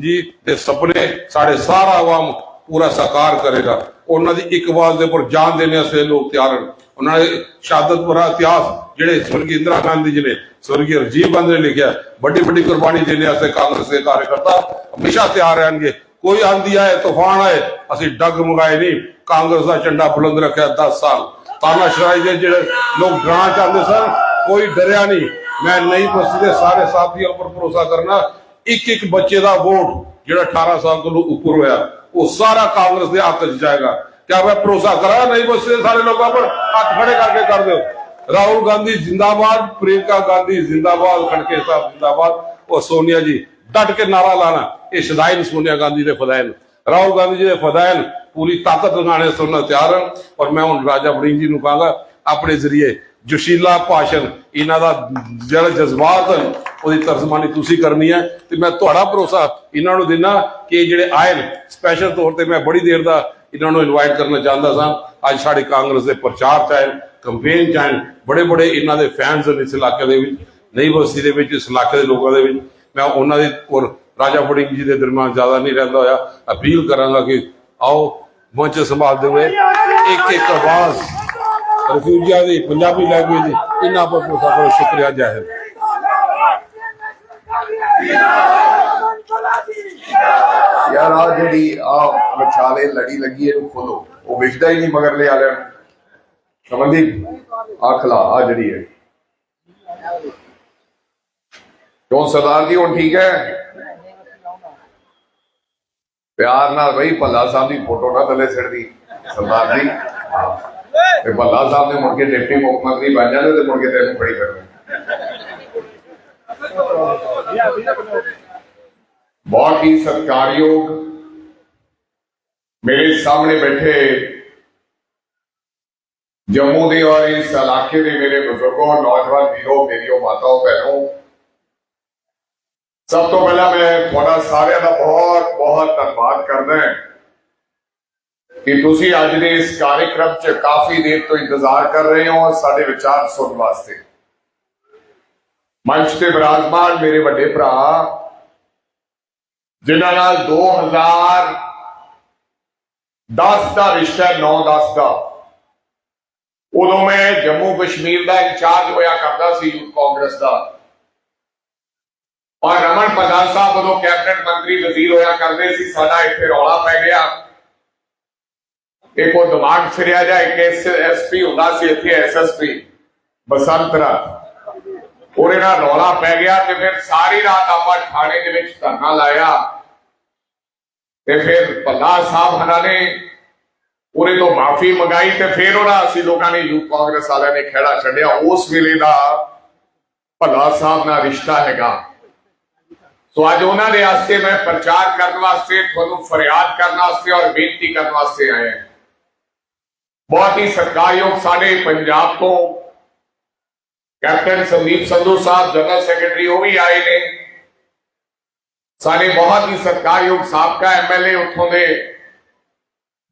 ਜੀ ਦੇ ਸੁਪਨੇ ਸਾਡੇ ਸਾਰਾ ਆਵਾਮ ਪੂਰਾ ਸਾਕਾਰ ਕਰੇਗਾ। ਉਹਨਾਂ ਦੀ ਇੱਕ ਆਵਾਜ਼ ਦੇ ਉੱਪਰ ਜਾਨ ਦੇਣੇ ਵਾਸਤੇ ਲੋਕ ਤਿਆਰ ਹਨ। ਉਹਨਾਂ ਨੇ ਸ਼ਹਾਦਤ ਇਤਿਹਾਸ ਜਿਹੜੇ ਸਵਰਗੀ ਇੰਦਰਾ ਗਾਂਧੀ ਜੀ ਨੇ, ਸਵਰਗੀ ਰਾਜੀਵ ਗਾਂਧੀ ਨੇ ਲਿਖਿਆ ਵੱਡੀ ਵੱਡੀ ਕੁਰਬਾਨੀ ਦੇਣੇ ਵਾਸਤੇ ਕਾਂਗਰਸ ਦੇ ਕਾਰਜਕਰਤਾ ਹਮੇਸ਼ਾ ਤਿਆਰ ਰਹਿਣਗੇ। ਕੋਈ ਆਂਦੀ ਆਏ, ਤੂਫਾਨ ਆਏ, ਅਸੀਂ ਡੱਗ ਮੁਗਾਏ ਨਹੀਂ। ਕਾਂਗਰਸ ਦਾ ਝੰਡਾ ਬੁਲੰਦ ਰੱਖਿਆ 10 ਸਾਲ। ਤਾਨਾਸ਼ਾਹੀ ਦੇ ਜਿਹੜੇ ਲੋਕ ਡਰਾਣਾ ਚਾਹੁੰਦੇ ਸਨ, ਕੋਈ ਡਰਿਆ ਨਹੀਂ। ਮੈਂ ਨਹੀਂ ਬਸਤੀ ਦੇ ਸਾਰੇ ਸਾਥੀਆਂ ਉੱਪਰ ਭਰੋਸਾ ਕਰਨਾ। ਇੱਕ ਇੱਕ ਬੱਚੇ ਦਾ ਵੋਟ ਜਿਹੜਾ 18 ਸਾਲ ਤੋਂ ਉੱਪਰ ਹੋਇਆ, ਉਹ ਸਾਰਾ ਕਾਂਗਰਸ ਦੇ ਹੱਕ 'ਚ ਜਾਏਗਾ। ਕਿਆ ਮੈਂ ਭਰੋਸਾ ਕਰਾਂ? ਨਹੀਂ ਬਸਤੀ ਸਾਰੇ ਲੋਕਾਂ ਪਰ ਹੱਥ ਖੜੇ ਕਰਕੇ ਕਰ ਦਿਓ। ਰਾਹੁਲ ਗਾਂਧੀ ਜਿੰਦਾਬਾਦ ਪ੍ਰਿयंका ਗਾਂਧੀ ਜਿੰਦਾਬਾਦ, ਖੜਕੇ ਸਾਹਿਬ ਜਿੰਦਾਬਾਦ। ਉਹ ਸੋਨੀਆ ਜੀ, ਡਟ ਕੇ ਨਾਰਾ ਲਾਣਾ। ਇਹ ਸ਼ਦਾਇਨ ਸੋਨੀਆ ਗਾਂਧੀ ਦੇ ਫਦਾਇਲ। ਰਾਹੁਲ ਗਾਂਧੀ ਜੀ ਦੇ ਫਦਾਇਲ ਪੂਰੀ ਤਾਕਤ ਲਗਾਣੇ ਸੁਣਨਾ ਤਿਆਰ ਹਨ। ਔਰ ਮੈਂ ਹੁਣ ਰਾਜਾ ਵੜਿੰਗ ਜੀ ਨੂੰ ਕਹਾਂਗਾ, ਆਪਣੇ ਜ਼ਰੀਏ ਜੋਸ਼ੀਲਾ ਭਾਸ਼ਣ, ਇਹਨਾਂ ਦਾ ਜਿਹੜਾ ਜਜ਼ਬਾਤ ਉਹਦੀ ਤਰਜਮਾਨੀ ਤੁਸੀਂ ਕਰਨੀ ਹੈ ਤੇ ਮੈਂ ਤੁਹਾਡਾ ਭਰੋਸਾ ਇਹਨਾਂ ਨੂੰ ਦਿਨਾ ਕਿ ਇਹ ਜਿਹੜੇ ਆਏ ਨੇ ਸਪੈਸ਼ਲ ਤੌਰ ਤੇ ਮੈਂ ਬੜੀ ਦੇਰ ਦਾ ਇਹਨਾਂ ਨੂੰ ਇਨਵਾਈਟ ਕਰਨਾ ਚਾਹੁੰਦਾ ਸਾਂ। ਅੱਜ ਸਾਡੇ ਕਾਂਗਰਸ ਦੇ ਪ੍ਰਚਾਰ ਚ ਆਏ ਕੰਪੇਨ ਚ ਆਏ ਬੜੇ ਬੜੇ ਇਹਨਾਂ ਦੇ ਫੈਨਸ ਨੇ ਇਸ ਇਲਾਕੇ ਦੇ ਵਿੱਚ, ਨਹੀਂ ਬਸਤੀ ਦੇ ਵਿੱਚ, ਇਸ ਇਲਾਕੇ ਦੇ ਲੋਕਾਂ ਦੇ ਵਿੱਚ। ਮੈਂ ਉਹਨਾਂ ਦੇ ਔਰ ਰਾਜਾ ਵੜਿੰਗ ਜੀ ਦੇ ਦਰਮਿਆਨ ਜ਼ਿਆਦਾ ਨਹੀਂ ਰਹਿੰਦਾ ਹੋਇਆ। ਅਪੀਲ ਕਰਾਂਗਾ ਕਿ ਆਓ, ਮੰਚ ਸੰਭਾਲਦੇ ਹੋਏ ਇੱਕ ਇੱਕ ਆਵਾਜ਼, ਰਿਫਿਊਜੀਆਂ ਦੀ ਪੰਜਾਬੀ ਲੈਂਗੁਏਜ ਇਹਨਾਂ ਪਰ ਭਰੋਸਾ ਕਰੋ, ਸ਼ੁਕਰੀਆ ਜਾਹਿਰ ਯਾਰ ਆ ਜਿਹੜੀ ਆ ਵਿਚਾਲੇ ਲੜੀ ਲੱਗੀ ਇਹਨੂੰ ਖੋਲੋ। ਉਹ ਵਿਖਦਾ ਹੀ ਨਹੀਂ ਮਗਰਲੇ ਵਾਲਿਆਂ ਨੂੰ। ਸਮਝੀ ਆ ਖਲਾ ਆ ਜਿਹੜੀ ਹੈ। ਕਿਉਂ ਸਰਦਾਰ ਜੀ, ਹੁਣ ਠੀਕ ਹੈ? ਪਿਆਰ ਨਾਲ ਬਈ, ਭੱਲਾ ਸਾਹਿਬ ਦੀ ਫੋਟੋ ਨਾ ਥੱਲੇ ਸਿੜਦੀ ਸਰਦਾਰ ਜੀ। ਤੇ ਭੱਲਾ ਸਾਹਿਬ ਨੇ ਮੁੜ ਕੇ ਡਿਪਟੀ ਮੁੱਖ ਮੰਤਰੀ ਬਣ ਜਾਂਦੇ ਤੇ ਮੁੜ ਕੇ ਤੈਨੂੰ ਬੜੀ ਕਰਨੀ। ਬਹੁਤ ਹੀ ਸਤਿਕਾਰਯੋਗ ਮੇਰੇ ਸਾਹਮਣੇ ਬੈਠੇ ਜੰਮੂ ਦੇ ਔਰ ਇਸ ਇਲਾਕੇ ਦੇ ਮੇਰੇ ਬਜ਼ੁਰਗੋ, ਨੌਜਵਾਨ ਵੀਰੋ, ਮੇਰੀਓ ਮਾਤਾਓ, ਭੈਣੋ। ਸਭ ਤੋਂ ਪਹਿਲਾਂ ਮੈਂ ਤੁਹਾਡਾ ਸਾਰਿਆਂ ਦਾ ਬਹੁਤ ਬਹੁਤ ਧੰਨਵਾਦ ਕਰਦਾ ਹਾਂ ਕਿ ਤੁਸੀਂ ਅੱਜ ਦੇ ਇਸ ਕਾਰਜਕ੍ਰਮ 'ਚ ਕਾਫੀ ਦੇਰ ਤੋਂ ਇੰਤਜ਼ਾਰ ਕਰ ਰਹੇ ਹੋ ਸਾਡੇ ਵਿਚਾਰ ਸੁਣਨ ਵਾਸਤੇ। ਮੰਚ ਤੇ ਵਿਰਾਜਮਾਨ ਮੇਰੇ ਵੱਡੇ ਭਰਾ, ਜਿਨ੍ਹਾਂ ਨਾਲ 2010 ਦਾ ਰਿਸ਼ਤਾ 9-10 ਦਾ। ਉਦੋਂ ਮੈਂ ਜੰਮੂ ਕਸ਼ਮੀਰ ਦਾ ਇੰਚਾਰਜ ਹੋਇਆ ਕਰਦਾ ਸੀ ਯੂਥ ਕਾਂਗਰਸ ਦਾ। ਔਰ ਰਮਨ ਪ੍ਰਧਾਨ ਸਾਹਿਬ ਉਦੋਂ ਕੈਬਨਿਟ ਮੰਤਰੀ ਵਜ਼ੀਰ ਹੋਇਆ ਕਰਦੇ ਸੀ, ਸਾਡਾ ਇੱਥੇ ਰੌਲਾ ਪੈ ਗਿਆ। ਇੱਕ ਉਹ ਦਿਮਾਗ ਫਿਰਿਆ ਜਾਏ ਕਿ ਐਸਪੀ ਹੁੰਦਾ ਸੀ, ਇੱਥੇ ਐਸਐਸਪੀ ਬਸੰਤਰਾ ਉਹਦੇ ਨਾਲ ਰੌਲਾ ਪੈ ਗਿਆ ਤੇ ਫਿਰ ਸਾਰੀ ਰਾਤ ਆਪਾਂ ਥਾਣੇ ਦੇ ਵਿੱਚ ਧਰਨਾ ਲਾਇਆ। ਤੇ ਫਿਰ ਭੱਲਾ ਸਾਹਿਬ ਹਨਾ ਨੇ ਉਹਦੇ ਤੋਂ ਮਾਫੀ ਮੰਗਾਈ ਤੇ ਫਿਰ ਉਹਨਾਂ ਅਸੀਂ ਲੋਕਾਂ ਨੇ ਯੂਥ ਕਾਂਗਰਸ ਵਾਲਿਆਂ ਨੇ ਖੇੜਾ ਛੱਡਿਆ। ਉਸ ਵੇਲੇ ਦਾ ਭੱਲਾ ਸਾਹਿਬ ਨਾਲ ਰਿਸ਼ਤਾ ਹੈਗਾ। ਸੋ ਅੱਜ ਉਹਨਾਂ ਦੇ ਵਾਸਤੇ ਮੈਂ ਪ੍ਰਚਾਰ ਕਰਨ ਵਾਸਤੇ, ਤੁਹਾਨੂੰ ਫਰਿਆਦ ਕਰਨ ਵਾਸਤੇ ਔਰ ਬੇਨਤੀ ਕਰਨ ਵਾਸਤੇ ਆਇਆ। ਬਹੁਤ ਹੀ ਸਤਿਕਾਰਯੋਗ ਸਾਡੇ ਪੰਜਾਬ ਤੋਂ captain Sandeep Sandhu Sahib, general secretary, ਉਹ ਵੀ ਆਏ ਨੇ। ਸਾਡੇ ਬਹੁਤ ਹੀ ਸਤਿਕਾਰਯੋਗ ਸਾਬਕਾ ਐਮਐਲਏ ਉੱਥੋਂ ਦੇ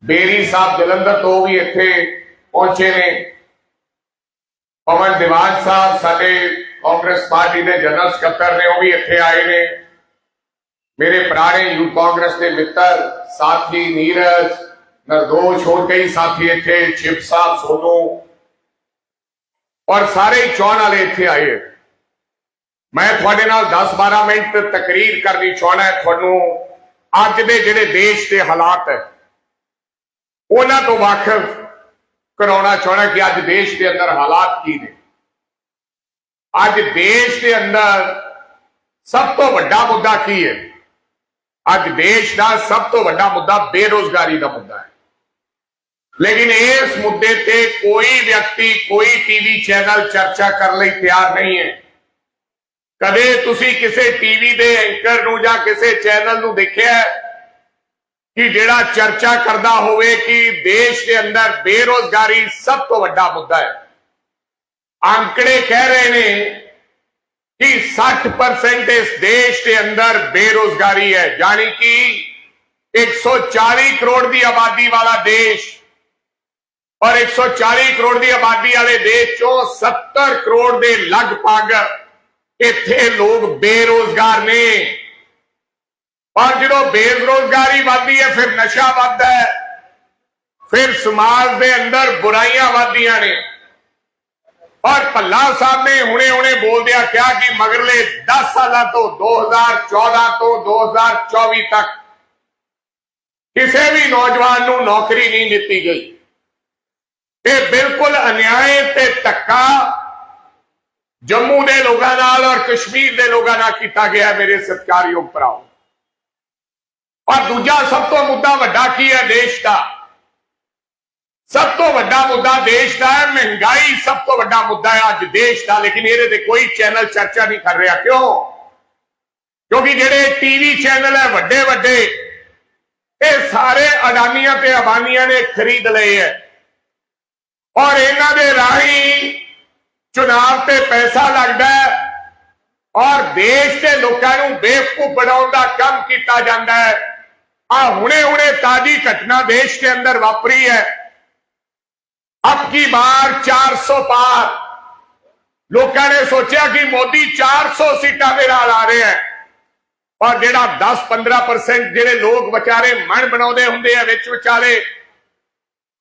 ਬੇਰੀ ਸਾਹਿਬ ਜਲੰਧਰ ਤੋਂ ਵੀ ਇੱਥੇ ਪਹੁੰਚੇ ਨੇ। ਪਵਨ ਦੀਵਾਨ ਸਾਹਿਬ, ਸਾਡੇ ਕਾਂਗਰਸ ਪਾਰਟੀ ਦੇ ਜਨਰਲ ਸਕੱਤਰ ਨੇ, ਉਹ ਵੀ ਇੱਥੇ ਆਏ ਨੇ। ਮੇਰੇ ਪੁਰਾਣੇ ਯੂਥ ਕਾਂਗਰਸ ਦੇ ਮਿੱਤਰ, ਸਾਥੀ ਨੀਰਜ, ਨਰਦੋਸ਼, ਹੋਰ ਕਈ ਸਾਥੀ ਇੱਥੇ ਚਿਪ ਸਾਹਿਬ, ਸੋਨੂ ਔਰ ਸਾਰੇ ਹੀ ਚੋਣ ਵਾਲੇ ਇੱਥੇ ਆਏ ਹੈ। ਮੈਂ ਤੁਹਾਡੇ ਨਾਲ 10-12 ਮਿੰਟ ਤਕਰੀਰ ਕਰਨੀ ਚਾਹਣਾ ਹੈ। ਤੁਹਾਨੂੰ ਅੱਜ ਦੇ ਜਿਹੜੇ ਦੇਸ਼ ਦੇ ਹਾਲਾਤ ਹੈ, ਉਹਨਾਂ ਤੋਂ ਵਾਕਿਫ ਕਰਾਉਣਾ ਚਾਹਣਾ ਕਿ ਅੱਜ ਦੇਸ਼ ਦੇ ਅੰਦਰ ਹਾਲਾਤ ਕੀ ਨੇ। ਅੱਜ ਦੇਸ਼ ਦੇ ਅੰਦਰ ਸਭ ਤੋਂ ਵੱਡਾ ਮੁੱਦਾ ਕੀ ਹੈ? ਅੱਜ ਦੇਸ਼ ਦਾ ਸਭ ਤੋਂ ਵੱਡਾ ਮੁੱਦਾ ਬੇਰੋਜ਼ਗਾਰੀ ਦਾ ਮੁੱਦਾ ਹੈ। ਲੇਕਿਨ ਇਸ ਮੁੱਦੇ ਤੇ ਕੋਈ ਵਿਅਕਤੀ, ਕੋਈ ਟੀਵੀ ਚੈਨਲ ਚਰਚਾ ਕਰਨ ਲਈ ਤਿਆਰ ਨਹੀਂ ਹੈ। ਕਦੇ ਤੁਸੀਂ ਕਿਸੇ ਟੀਵੀ ਦੇ ਐਂਕਰ ਨੂੰ ਜਾਂ ਕਿਸੇ ਚੈਨਲ ਨੂੰ ਦੇਖਿਆ ਕਿ ਜਿਹੜਾ ਚਰਚਾ ਕਰਦਾ ਹੋਵੇ ਕਿ ਦੇਸ਼ ਦੇ ਅੰਦਰ ਬੇਰੋਜ਼ਗਾਰੀ ਸਭ ਤੋਂ ਵੱਡਾ ਮੁੱਦਾ ਹੈ? ਅੰਕੜੇ ਕਹਿ ਰਹੇ ਨੇ ਕਿ 60% ਇਸ ਦੇਸ਼ ਦੇ ਅੰਦਰ ਬੇਰੋਜ਼ਗਾਰੀ ਹੈ, ਯਾਨੀ ਕਿ 140 ਕਰੋੜ ਦੀ ਆਬਾਦੀ ਵਾਲਾ ਦੇਸ਼ ਔਰ 140 ਕਰੋੜ ਦੀ ਆਬਾਦੀ ਵਾਲੇ ਦੇਸ਼ ਚੋਂ 70 ਕਰੋੜ ਦੇ ਲਗਭਗ ਇੱਥੇ ਲੋਕ ਬੇਰੋਜ਼ਗਾਰ ਨੇ। ਔਰ ਜਦੋਂ ਬੇਰੋਜ਼ਗਾਰੀ ਵੱਧਦੀ ਹੈ, ਫਿਰ ਨਸ਼ਾ ਵੱਧਦਾ ਹੈ, ਫਿਰ ਸਮਾਜ ਦੇ ਅੰਦਰ ਬੁਰਾਈਆਂ ਵੱਧਦੀਆਂ ਨੇ। ਔਰ ਭੱਲਾ ਸਾਹਿਬ ਨੇ ਹੁਣੇ ਹੁਣੇ ਬੋਲਦਿਆਂ ਕਿਹਾ ਕਿ ਮਗਰਲੇ 10 ਸਾਲਾਂ ਤੋਂ 2014 ਤੋਂ 2024 ਤੱਕ ਕਿਸੇ ਵੀ ਨੌਜਵਾਨ ਨੂੰ ਨੌਕਰੀ ਨਹੀਂ ਦਿੱਤੀ ਗਈ। ਇਹ ਬਿਲਕੁਲ ਅਨਿਆਏ ਤੇ ਧੱਕਾ ਜੰਮੂ ਦੇ ਲੋਕਾਂ ਨਾਲ ਔਰ ਕਸ਼ਮੀਰ ਦੇ ਲੋਕਾਂ ਨਾਲ ਕੀਤਾ ਗਿਆ ਮੇਰੇ ਸਤਿਕਾਰਯੋਗ ਭਰਾਓ। ਔਰ ਦੂਜਾ ਸਭ ਤੋਂ ਮੁੱਦਾ ਵੱਡਾ ਕੀ ਹੈ ਦੇਸ਼ ਦਾ? ਸਭ ਤੋਂ ਵੱਡਾ ਮੁੱਦਾ ਦੇਸ਼ ਦਾ ਹੈ, ਮਹਿੰਗਾਈ ਸਭ ਤੋਂ ਵੱਡਾ ਮੁੱਦਾ ਹੈ ਅੱਜ ਦੇਸ਼ ਦਾ, ਲੇਕਿਨ ਇਹਦੇ ਤੇ ਕੋਈ ਚੈਨਲ ਚਰਚਾ ਨਹੀਂ ਕਰ ਰਿਹਾ। ਕਿਉਂ? ਕਿਉਂਕਿ ਜਿਹੜੇ ਟੀਵੀ ਚੈਨਲ ਹੈ ਵੱਡੇ ਵੱਡੇ ਇਹ ਸਾਰੇ ਅਡਾਨੀਆਂ ਤੇ ਅਬਾਨੀਆਂ ਨੇ ਖਰੀਦ ਲਏ ਹੈ। ਔਰ ਇਹਨਾਂ ਦੇ ਰਾਹੀਂ ਚੁਣਾਵ ਤੇ ਪੈਸਾ ਲੱਗਦਾ ਹੈ ਔਰ ਦੇਸ਼ ਦੇ ਲੋਕਾਂ ਨੂੰ ਬੇਵਕੂਫ ਬਣਾਉਣ ਦਾ ਕੰਮ ਕੀਤਾ ਜਾਂਦਾ ਹੈ। ਆ ਹੁਣੇ ਹੁਣੇ ਤਾਜੀ ਘਟਨਾ ਦੇਸ਼ ਦੇ ਅੰਦਰ ਵਾਪਰੀ ਹੈ। ਅਬ ਕੀ ਬਾਰ 400 ਪਾਰ। ਲੋਕਾਂ ਨੇ ਸੋਚਿਆ ਕਿ ਮੋਦੀ 400 ਸੀਟਾਂ ਦੇ ਨਾਲ ਆ ਰਿਹਾ ਹੈ। ਔਰ ਜਿਹੜਾ 10-15% ਜਿਹੜੇ ਲੋਕ ਵਿਚਾਰੇ ਮਨ ਬਣਾਉਂਦੇ ਹੁੰਦੇ ਆ, ਵਿੱਚ ਵਿਚਾਲੇ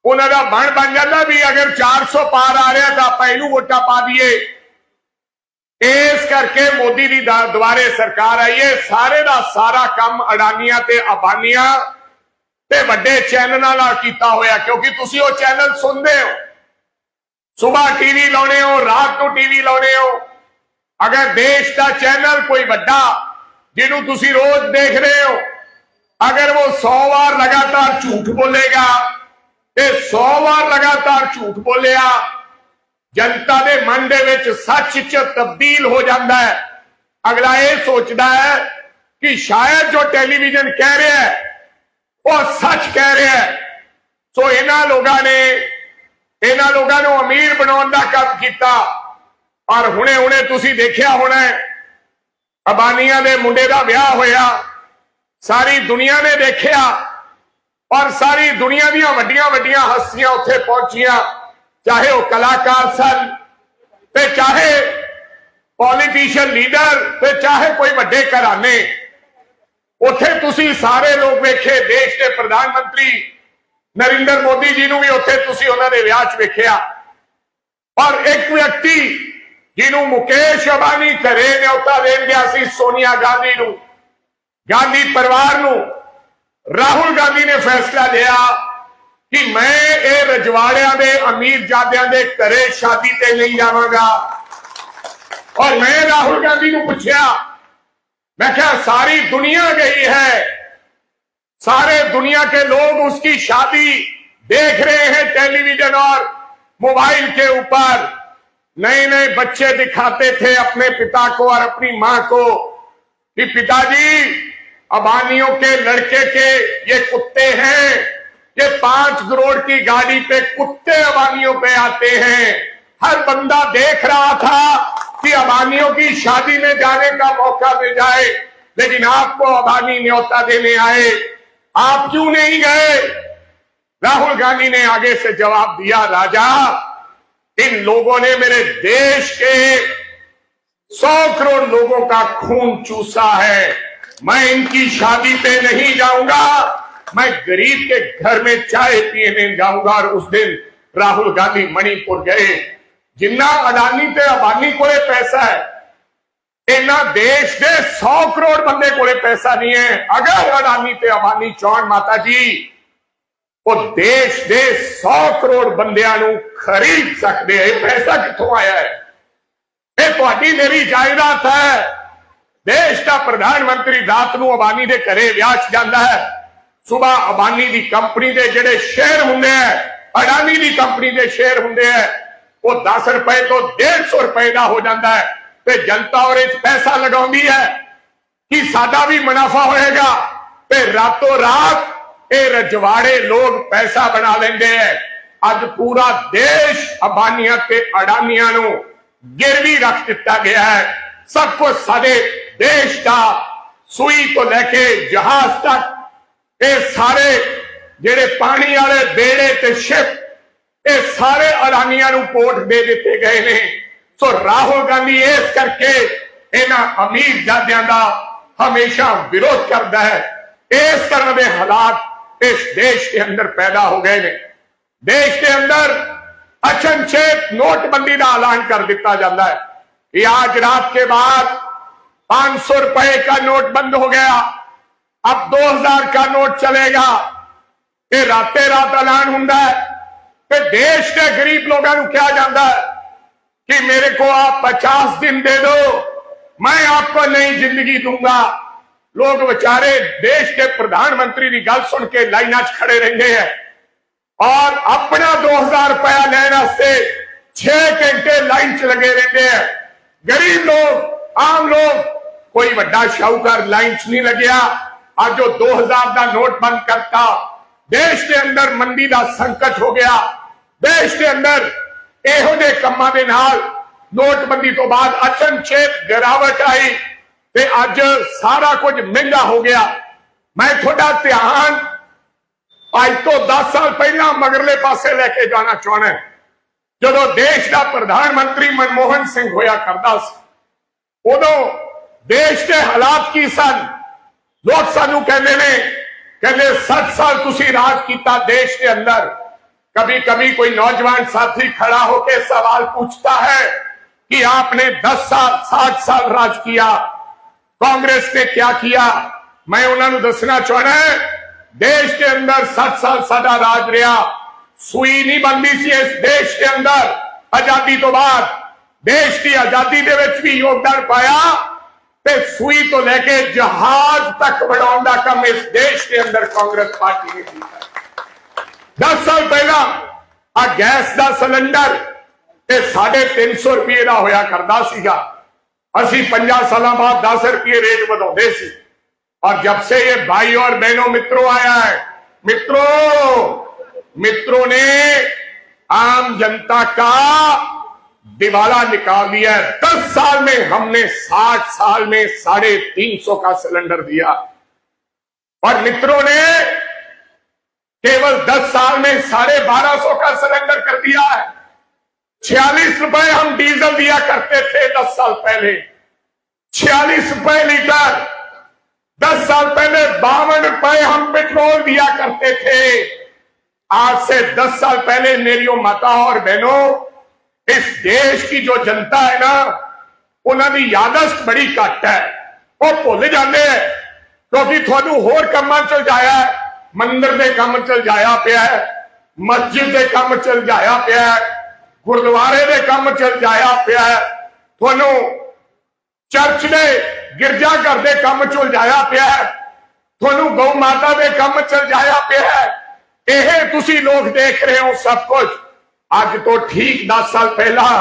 ਉਹਨਾਂ ਦਾ ਮਨ ਬਣ ਜਾਂਦਾ ਵੀ ਅਗਰ 400 ਪਾਰ ਆ ਰਿਹਾ ਤਾਂ ਆਪਾਂ ਇਹਨੂੰ ਵੋਟਾਂ ਪਾ ਦਈਏ। ਇਸ ਕਰਕੇ ਮੋਦੀ ਦੀ ਦੁਆਰੇ ਸਰਕਾਰ ਆਈ ਹੈ। ਸਾਰੇ ਦਾ ਸਾਰਾ ਕੰਮ ਅਡਾਨੀਆਂ ਤੇ ਅਬਾਨੀਆਂ ਤੇ ਵੱਡੇ ਚੈਨਲਾਂ ਨਾਲ ਕੀਤਾ ਹੋਇਆ, ਕਿਉਂਕਿ ਤੁਸੀਂ ਉਹ ਚੈਨਲ ਸੁਣਦੇ ਹੋ। ਸਵੇਰ ਟੀਵੀ ਲਾਉਣੇ ਹੋ, ਰਾਤ ਨੂੰ ਟੀਵੀ ਲਾਉਣੇ ਹੋ। ਅਗਰ ਦੇਸ਼ ਦਾ ਚੈਨਲ ਕੋਈ ਵੱਡਾ, ਜਿਹਨੂੰ ਤੁਸੀਂ ਰੋਜ਼ ਦੇਖ ਰਹੇ ਹੋ, ਅਗਰ ਉਹ 100 ਵਾਰ ਲਗਾਤਾਰ ਝੂਠ ਬੋਲੇਗਾ ਤੇ 100 ਵਾਰ ਲਗਾਤਾਰ ਝੂਠ ਬੋਲਿਆ। ਜਨਤਾ ਦੇ ਮਨ ਦੇ ਵਿੱਚ ਸੱਚ 'ਚ ਤਬਦੀਲ ਹੋ ਜਾਂਦਾ ਹੈ। ਅਗਲਾ ਇਹ ਸੋਚਦਾ ਹੈ ਕਿ ਸ਼ਾਇਦ ਜੋ ਟੈਲੀਵਿਜ਼ਨ ਕਹਿ ਰਿਹਾ ਹੈ, ਉਹ ਸੱਚ ਕਹਿ ਰਿਹਾ ਹੈ। ਸੋ ਇਹਨਾਂ ਲੋਕਾਂ ਨੇ, ਇਹਨਾਂ ਲੋਕਾਂ ਨੂੰ ਅਮੀਰ ਬਣਾਉਣ ਦਾ ਕੰਮ ਕੀਤਾ। ਔਰ ਹੁਣੇ ਹੁਣੇ ਤੁਸੀਂ ਦੇਖਿਆ ਹੋਣਾ ਅਬਾਨੀਆਂ ਦੇ ਮੁੰਡੇ ਦਾ ਵਿਆਹ ਹੋਇਆ। ਸਾਰੀ ਦੁਨੀਆ ਨੇ ਦੇਖਿਆ ਔਰ ਸਾਰੀ ਦੁਨੀਆ ਦੀਆਂ ਵੱਡੀਆਂ ਵੱਡੀਆਂ ਹਸਤੀਆਂ ਉੱਥੇ ਪਹੁੰਚੀਆਂ, ਚਾਹੇ ਉਹ ਕਲਾਕਾਰ ਸਨ ਤੇ ਚਾਹੇ ਪੋਲੀਟੀਸ਼ੀਅਨ ਲੀਡਰ ਤੇ ਚਾਹੇ ਕੋਈ ਵੱਡੇ ਘਰਾਣੇ। ਉੱਥੇ ਤੁਸੀਂ ਸਾਰੇ ਲੋਕ ਵੇਖੇ, ਦੇਸ਼ ਦੇ ਪ੍ਰਧਾਨ ਮੰਤਰੀ ਨਰਿੰਦਰ ਮੋਦੀ ਜੀ ਨੂੰ ਵੀ ਉੱਥੇ ਤੁਸੀਂ ਉਹਨਾਂ ਦੇ ਵਿਆਹ 'ਚ ਵੇਖਿਆ। ਪਰ ਇੱਕ ਵਿਅਕਤੀ ਜਿਹਨੂੰ ਮੁਕੇਸ਼ ਅਬਾਨੀ ਘਰੇ ਨਿਉਤਾ ਦੇਣ ਗਿਆ ਸੀ ਸੋਨੀਆ ਗਾਂਧੀ ਨੂੰ, ਗਾਂਧੀ ਪਰਿਵਾਰ ਨੂੰ ਰਾਹੁਲ ਗਾਂਧੀ ਨੇ ਫੈਸਲਾ ਲਿਆ ਕਿ ਮੈਂ ਇਹ ਰਜਵਾੜਿਆਂ ਦੇ ਅਮੀਰ ਜਾਦਿਆਂ ਦੇ ਘਰੇ ਸ਼ਾਦੀ ਤੇ ਨਹੀਂ ਜਾਵਾਂਗਾ ਔਰ ਮੈਂ ਰਾਹੁਲ ਗਾਂਧੀ ਨੂੰ ਪੁੱਛਿਆ मैं क्या सारी दुनिया गई है सारे दुनिया के लोग उसकी शादी देख रहे हैं टेलीविजन और मोबाइल के ऊपर नए नए बच्चे दिखाते थे अपने पिता को और अपनी मां को कि पिताजी अबानियों के लड़के के ये कुत्ते हैं। ये पाँच करोड़ की गाड़ी पे कुत्ते अबानियों पे आते हैं। हर बंदा देख रहा था कि अबानियों की शादी में जाने का मौका मिल जाए, लेकिन आपको अबानी न्योता देने आए। आप क्यों नहीं गए? राहुल गांधी ने आगे से जवाब दिया, राजा, इन लोगों ने मेरे देश के सौ करोड़ लोगों का खून चूसा है। मैं इनकी शादी पे नहीं जाऊंगा मैं गरीब के घर में चाय पीने जाऊंगा और उस दिन राहुल गांधी मणिपुर गए ਜਿੰਨਾ ਅਡਾਨੀ ਤੇ ਅਬਾਨੀ ਕੋਲੇ ਪੈਸਾ ਹੈ ਇਹਨਾਂ ਦੇਸ਼ ਦੇ 100 ਕਰੋੜ ਬੰਦੇ ਕੋਲੇ ਪੈਸਾ ਨਹੀਂ ਹੈ ਅਗਰ ਅਡਾਨੀ ਤੇ ਅਬਾਨੀ ਚੌਣ ਮਾਤਾ ਜੀ ਉਹ ਦੇਸ਼ ਦੇ 100 ਕਰੋੜ ਬੰਦਿਆਂ ਨੂੰ ਖਰੀਦ ਸਕਦੇ ਹੈ ਇਹ ਪੈਸਾ ਕਿੱਥੋਂ ਆਇਆ ਹੈ ਇਹ ਤੁਹਾਡੀ ਮੇਰੀ ਜਾਇਦਾਦ ਹੈ ਦੇਸ਼ ਦਾ ਪ੍ਰਧਾਨ ਮੰਤਰੀ ਰਾਤ ਨੂੰ ਅਬਾਨੀ ਦੇ ਘਰੇ ਵਿਆਹ 'ਚ ਜਾਂਦਾ ਹੈ। ਸਵੇਰ ਅਬਾਨੀ ਦੀ ਕੰਪਨੀ ਦੇ ਜਿਹੜੇ ਸ਼ੇਅਰ ਹੁੰਦੇ ਆ, ਅਡਾਨੀ ਦੀ ਕੰਪਨੀ ਦੇ ਸ਼ੇਅਰ ਹੁੰਦੇ ਆ, ਉਹ 10 ਰੁਪਏ ਤੋਂ 150 ਰੁਪਏ ਦਾ ਹੋ ਜਾਂਦਾ ਹੈ ਤੇ ਜਨਤਾ ਉਹਦੇ 'ਚ ਪੈਸਾ ਲਗਾਉਂਦੀ ਹੈ ਕਿ ਸਾਡਾ ਵੀ ਮੁਨਾਫਾ ਹੋਏਗਾ ਤੇ ਰਾਤੋਂ ਰਾਤ ਇਹ ਰਜਵਾੜੇ ਲੋਕ ਪੈਸਾ ਬਣਾ ਲੈਂਦੇ ਐ ਅੱਜ ਪੂਰਾ ਦੇਸ਼ ਅਬਾਨੀਆਂ ਤੇ ਅਡਾਨੀਆਂ ਨੂੰ ਗਿਰਵੀ ਰੱਖ ਦਿੱਤਾ ਗਿਆ ਹੈ। ਸਭ ਕੁਝ ਸਾਡੇ ਦੇਸ਼ ਦਾ ਸੂਈ ਤੋਂ ਲੈ ਕੇ ਜਹਾਜ਼ ਤੱਕ ਇਹ ਸਾਰੇ ਜਿਹੜੇ ਪਾਣੀ ਵਾਲੇ ਬੇੜੇ ਤੇ ਸ਼ਿਪ, ਇਹ ਸਾਰੇ ਅਲਾਨੀਆਂ ਨੂੰ ਪੋਰਟ ਦੇ ਦਿੱਤੇ ਗਏ ਨੇ। ਸੋ ਰਾਹੁਲ ਗਾਂਧੀ ਇਸ ਕਰਕੇ ਇਹਨਾਂ ਅਮੀਰ ਜਾਦਿਆਂ ਦਾ ਹਮੇਸ਼ਾ ਵਿਰੋਧ ਕਰਦਾ ਹੈ। ਇਸ ਤਰ੍ਹਾਂ ਦੇ ਹਾਲਾਤ ਇਸ ਦੇਸ਼ ਦੇ ਅੰਦਰ ਪੈਦਾ ਹੋ ਗਏ ਨੇ। ਦੇਸ਼ ਦੇ ਅੰਦਰ ਅਚਨਚੇਤ ਨੋਟਬੰਦੀ ਦਾ ਐਲਾਨ ਕਰ ਦਿੱਤਾ ਜਾਂਦਾ ਹੈ। ਕਿ ਅੱਜ ਰਾਤ ਕੇ ਬਾਅਦ पाँच सौ रुपए का नोट बंद हो गया। अब दो हज़ार का नोट चलेगा। ये रात रात ऐलान हों देश के गरीब लोगों को क्या जाता है कि मेरे को आप पचास दिन दे दो, मैं आपको नई ज़िंदगी दूँगा। लोग बेचारे देश के प्रधानमंत्री की गल सुन के लाइन च खड़े रहते हैं। और अपना दो हज़ार रुपया लेने से छह घंटे लाइन च लगे रहते हैं। गरीब लोग, आम लोग ਕੋਈ ਵੱਡਾ ਸ਼ਾਹੂਕਾਰ ਲਾਈਨ 'ਚ ਨਹੀਂ ਲੱਗਿਆ। ਅੱਜ ਉਹ 2000 ਦਾ ਨੋਟ ਬੰਦ ਕਰਤਾ। ਦੇਸ਼ ਦੇ ਅੰਦਰ ਮੰਦੀ ਦਾ ਸੰਕਟ ਹੋ ਗਿਆ। ਦੇਸ਼ ਦੇ ਅੰਦਰ ਇਹੋ ਜਿਹੇ ਕੰਮਾਂ ਦੇ ਨਾਲ ਨੋਟਬੰਦੀ ਤੋਂ ਬਾਅਦ ਅਚਨਚੇਤ ਗਿਰਾਵਟ ਆਈ ਤੇ ਅੱਜ ਸਾਰਾ ਕੁਝ ਮਹਿੰਗਾ ਹੋ ਗਿਆ। ਮੈਂ ਤੁਹਾਡਾ ਧਿਆਨ ਅੱਜ ਤੋਂ 10 ਸਾਲ ਪਹਿਲਾਂ ਮਗਰਲੇ ਪਾਸੇ ਲੈ ਕੇ ਜਾਣਾ ਚਾਹਣਾ ਜਦੋਂ ਦੇਸ਼ ਦਾ ਪ੍ਰਧਾਨ ਮੰਤਰੀ ਮਨਮੋਹਨ ਸਿੰਘ ਹੋਇਆ ਕਰਦਾ ਸੀ, ਉਦੋਂ ਦੇਸ਼ ਦੇ ਹਾਲਾਤ ਕੀ ਸਨ ਲੋਕ ਸਾਨੂੰ ਕਹਿੰਦੇ ਨੇ ਕਹਿੰਦੇ 7 ਸਾਲ ਤੁਸੀਂ ਰਾਜ ਕੀਤਾ ਦੇਸ਼ के अंदर कभी कभी कोई नौजवान साथी खड़ा होकर सवाल पूछता है कि आपने 10 साल 60 साल राज किया कांग्रेस ने क्या किया मैं उन्होंने दसना चाहना है देश के अंदर 7 साल साडा राज रहा ਸੂਈ ਨਹੀਂ ਬੰਦੀ ਸੀ ਇਸ ਦੇਸ਼ ਦੇ ਅੰਦਰ ਆਜ਼ਾਦੀ ਤੋਂ ਬਾਅਦ ਦੇਸ਼ ਦੀ ਆਜ਼ਾਦੀ ਦੇ ਵਿੱਚ ਵੀ ਯੋਗਦਾਨ ਪਾਇਆ ਤੇ ਸੂਈ ਤੋਂ ਲੈ ਕੇ ਜਹਾਜ਼ ਤੱਕ ਵਧਾਉਣ ਦਾ ਕੰਮ ਇਸ ਦੇਸ਼ ਦੇ ਅੰਦਰ ਕਾਂਗਰਸ ਪਾਰਟੀ ਨੇ ਕੀਤਾ 10 ਸਾਲ ਪਹਿਲਾਂ ਆ ਗੈਸ ਦਾ ਸਿਲੰਡਰ ਇਹ 350 ਰੁਪਏ ਦਾ ਹੋਇਆ ਕਰਦਾ ਸੀਗਾ ਅਸੀਂ 50 ਸਾਲਾਂ ਬਾਅਦ 10 ਰੁਪਏ रेट ਵਧਾਉਂਦੇ ਸੀ और जब से ये भाई और बहनों मित्रों आया है मित्रों मित्रों ने आम जनता का दिवाला निकाल दिया है। दस साल में हमने, साठ साल में साढ़े तीन सौ का सिलेंडर दिया। और मित्रों ने केवल दस साल में साढ़े बारह सौ का सिलेंडर कर दिया है। छियालीस रुपए हम डीजल दिया करते थे दस साल पहले। छियालीस रुपए लीटर। दस साल पहले बावन रुपए हम पेट्रोल दिया करते थे। आज से दस साल पहले मेरियो माता और बहनों इस देश की जो जनता है ना उन्होंने यादस्त बड़ी घट है वो भुल जाते हैं क्योंकि थानू होर कामां चल जाया है मंदिर ਦੇ ਕੰਮ ਚਲ ਜਾਇਆ ਪਿਆ ਹੈ ਮਸਜਿਦ ਦੇ ਕੰਮ ਚਲ ਜਾਇਆ ਪਿਆ ਹੈ ਗੁਰਦੁਆਰੇ ਦੇ ਕੰਮ ਚਲ ਜਾਇਆ ਪਿਆ ਹੈ ਤੁਹਾਨੂੰ ਚਰਚ ਦੇ ਗਿਰਜਾ ਘਰ ਦੇ ਕੰਮ ਚਲ ਜਾਇਆ ਪਿਆ ਹੈ ਤੁਹਾਨੂੰ ਗਊ ਮਾਤਾ ਦੇ ਕੰਮ ਚਲ ਜਾਇਆ ਪਿਆ ਹੈ ਇਹ ਤੁਸੀਂ ਲੋਕ ਦੇਖ ਰਹੇ ਹੋ ਸਭ ਕੁਝ ਅੱਜ ਤੋਂ ਠੀਕ 10 ਸਾਲ ਪਹਿਲਾਂ